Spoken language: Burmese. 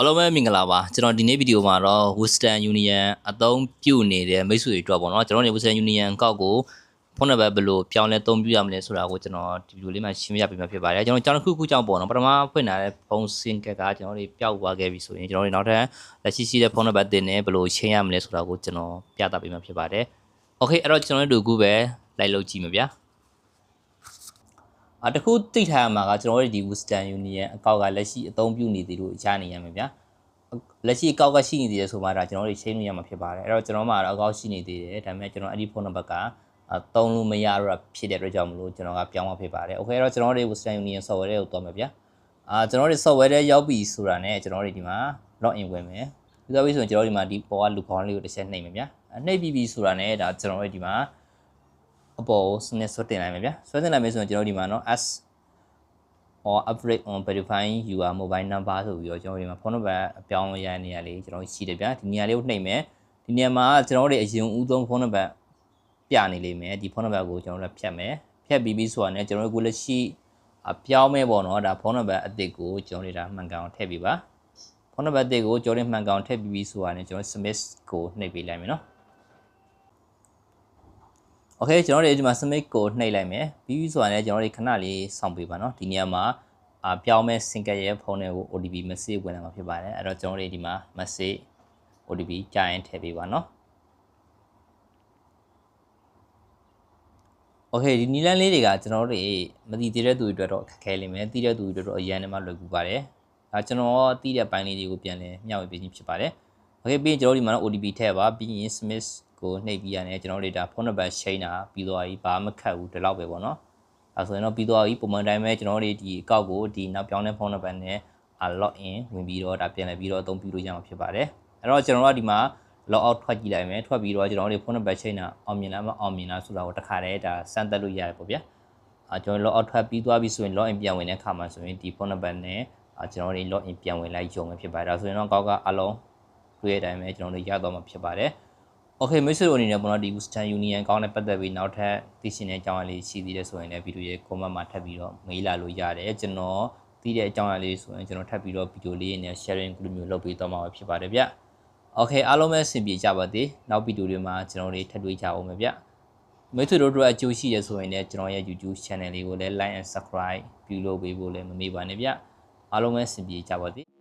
အားလုံးပဲမင်္ဂလာပါကျွန်တော်ဒီနေ့ဗီဒီယိုမှာတော့ Western Union အသုံးပြုနေတဲ့မိတ်ဆွေတွေအတွက်ပေါ့နော်ကျွန်တော်နေ Western Union ကောက်ကိုဖုန်းနံပါတ်ဘယ်လိုပြောင်းလဲအသုံးပြုရမလဲဆိုတာကိုကျွန်တော်ဒီဗီဒီယိုလေးမှာရှင်းပြပေးမှာဖြစ်ပါတယ်ကျွန်တော်ကျွန်တော်ခုခုကြောင့်ပေါ့နော်ပထမဖွင့်လာတဲ့ဖုန်းစင်ကက်ကကျွန်တော်တွေပျောက်သွားခဲ့ပြီဆိုရင်ကျွန်တော်တွေနောက်ထပ်လက်ရှိရှိတဲ့ဖုန်းနံပါတ်တင်နဲ့ဘယ်လိုရှင်းရမလဲဆိုတာကိုကျွန်တော်ပြသပေးမှာဖြစ်ပါတယ် Okay အဲ့တော့ကျွန်တော်တို့ကူပဲလိုက်လုပ်ကြည့်မှာဗျာ အတခုသိထားရမှာကကျွန်တော်တို့ဒီ Western Union အကောက်ကလက်ရှိအသုံးပြုနေသေးလို့ရနိုင်ရမှာဗျာလက်ရှိအကောက်ကရှိနေသေးတယ်ဆိုမှဒါကျွန်တော်တို့ချိန်လို့ရမှာဖြစ်ပါတယ်အဲ့တော့ကျွန်တော်မှတော့အကောက်ရှိနေသေးတယ်ဒါပေမဲ့ကျွန်တော်အဲ့ဒီဖုန်းနံပါတ်ကသုံးလို့မရတော့ဖြစ်တဲ့အတွက်ကြောင့်မလို့ကျွန်တော်ကပြောင်းမှာဖြစ်ပါတယ် okay အဲ့တော့ကျွန်တော်တို့ Western Union software တွေကိုသွားမယ်ဗျာအာကျွန်တော်တို့ software တွေရောက်ပြီဆိုတာနဲ့ကျွန်တော်တို့ဒီမှာ login ဝင်မယ်ပြီးတော့ပြီဆိုရင်ကျွန်တော်ဒီမှာဒီပေါ်ကလူခေါင်းလေးကိုတစ်ချက်နှိပ်မယ်ဗျာနှိပ်ပြီးပြီဆိုတာနဲ့ဒါကျွန်တော်တို့ဒီမှာ အပေါ်ကိုစနစ်ဆွတ်တင်လိုက်မယ်ဗျာဆွတ်တင်လိုက်မယ်ဆိုရင်ကျွန်တော်ဒီမှာနော် S or upgrade on verifying your mobile number ဆိုပြီးတော့ကျွန်တော်ဒီမှာဖုန်းနံပါတ်အပြောင်းရတဲ့နေရာလေးကျွန်တော်ရှိတယ်ဗျာဒီနေရာလေးကိုနှိပ်မယ်ဒီနေရာမှာကျွန်တော်တို့အရင်ဦးဆုံးဖုန်းနံပါတ်ပြနေလိမ့်မယ်ဒီဖုန်းနံပါတ်ကိုကျွန်တော်တို့ဖြတ်မယ်ဖြတ်ပြီးပြီးဆိုတာနဲ့ကျွန်တော်တို့ကိုလက်ရှိအပြောင်းမဲ့ပေါ့နော်ဒါဖုန်းနံပါတ်အသစ်ကိုကျွန်တော်တို့ဒါမှန်ကန်အောင်ထည့်ပြီးပါဖုန်းနံပါတ်အသစ်ကိုကျွန်တော်တို့မှန်ကန်အောင်ထည့်ပြီးပြီးဆိုတာနဲ့ကျွန်တော် submit ကိုနှိပ်ပေးလိုက်မယ်နော် โอเคကျွန်တော်တို့ဒီမှာ submit ကိုနှိပ်လိုက်မယ်ပြီးပြီဆိုတာနဲ့ကျွန်တော်တို့ခဏလေးစောင့်ပေးပါเนาะဒီနေရာမှာအပြောင်းမဲ့ single ရဲ့ဖုန်းတွေကို OTP message ဝင်လာမှာဖြစ်ပါတယ်အဲ့တော့ကျွန်တော်တို့ဒီမှာ message OTP ကြာရင်ထည့်ပေးပါเนาะโอเคဒီနီလန်းလေးတွေကကျွန်တော်တို့မသိသေးတဲ့သူတွေအတွက်တော့ခက်ခဲလိမ့်မယ်သိတဲ့သူတွေအတွက်တော့အရန်နဲ့မှလွယ်ကူပါတယ်ဒါကျွန်တော်သိတဲ့ပိုင်းလေးတွေကိုပြန်လဲမျှဝေပေးခြင်းဖြစ်ပါတယ်โอเคပြီးရင်ကျွန်တော်ဒီမှာတော့ OTP ထည့်ပါပြီးရင် Smith ကိုနှိပ်ပြီးရတယ်ကျွန်တော်တို့ဒါဖုန်းနံပါတ်ချိန်တာပြီးသွားပြီဘာမှခတ်ဘူးဒီလောက်ပဲပေါ့နော်အဲဆိုရင်တော့ပြီးသွားပြီပုံမှန်တိုင်းပဲကျွန်တော်တို့ဒီအကောက်ကိုဒီနောက်ပြောင်းတဲ့ဖုန်းနံပါတ်နဲ့ log in ဝင်ပြီးတော့ဒါပြန်လည်ပြီးတော့အသုံးပြုလို့ရမှာဖြစ်ပါတယ်အဲ့တော့ကျွန်တော်တို့ဒီမှာ log out ထွက်ကြည့်လိုက်မယ်ထွက်ပြီးတော့ကျွန်တော်တို့ဖုန်းနံပါတ်ချိန်တာအောင်မြင်လားမအောင်မြင်လားဆိုတာကိုတစ်ခါတည်းဒါစမ်းသပ်လို့ရတယ်ပေါ့ဗျာအဲကျွန်တော် log out ထွက်ပြီးသွားပြီဆိုရင် log in ပြန်ဝင်တဲ့အခါမှာဆိုရင်ဒီဖုန်းနံပါတ်နဲ့ကျွန်တော်တို့ log in ပြန်ဝင်လိုက်ရုံပဲဖြစ်ပါတယ်ဒါဆိုရင်တော့ကောက်ကအလုံးတွေ့တဲ့အတိုင်းပဲကျွန်တော်တို့ရတော့မှာဖြစ်ပါတယ် Okay မိတ်ဆွေတို့အနေနဲ့ပေါ့နော်ဒီ Western Union ကောင်းတဲ့ပတ်သက်ပြီးနောက်ထပ်သိရှင်တဲ့အကြောင်းအရာလေးရှိသေးတယ်ဆိုရင်လည်းဗီဒီယိုရဲ့ comment မှာထပ်ပြီးတော့မေးလာလို့ရတယ်ကျွန်တော်သိတဲ့အကြောင်းအရာလေးဆိုရင်ကျွန်တော်ထပ်ပြီးတော့ဗီဒီယိုလေးနဲ့ sharing group မျိုးလုပ်ပေးသွားမှာဖြစ်ပါတယ်ဗျ Okay အားလုံးပဲအဆင်ပြေကြပါသေးနောက်ဗီဒီယိုတွေမှာကျွန်တော်တွေထပ်တွေ့ကြအောင်ပဲဗျမိတ်ဆွေတို့တို့အကျိုးရှိရဆိုရင်လည်းကျွန်တော်ရဲ့ YouTube channel လေးကိုလည်း like and subscribe ပြုလုပ်ပေးဖို့လည်းမမေ့ပါနဲ့ဗျအားလုံးပဲအဆင်ပြေကြပါသေး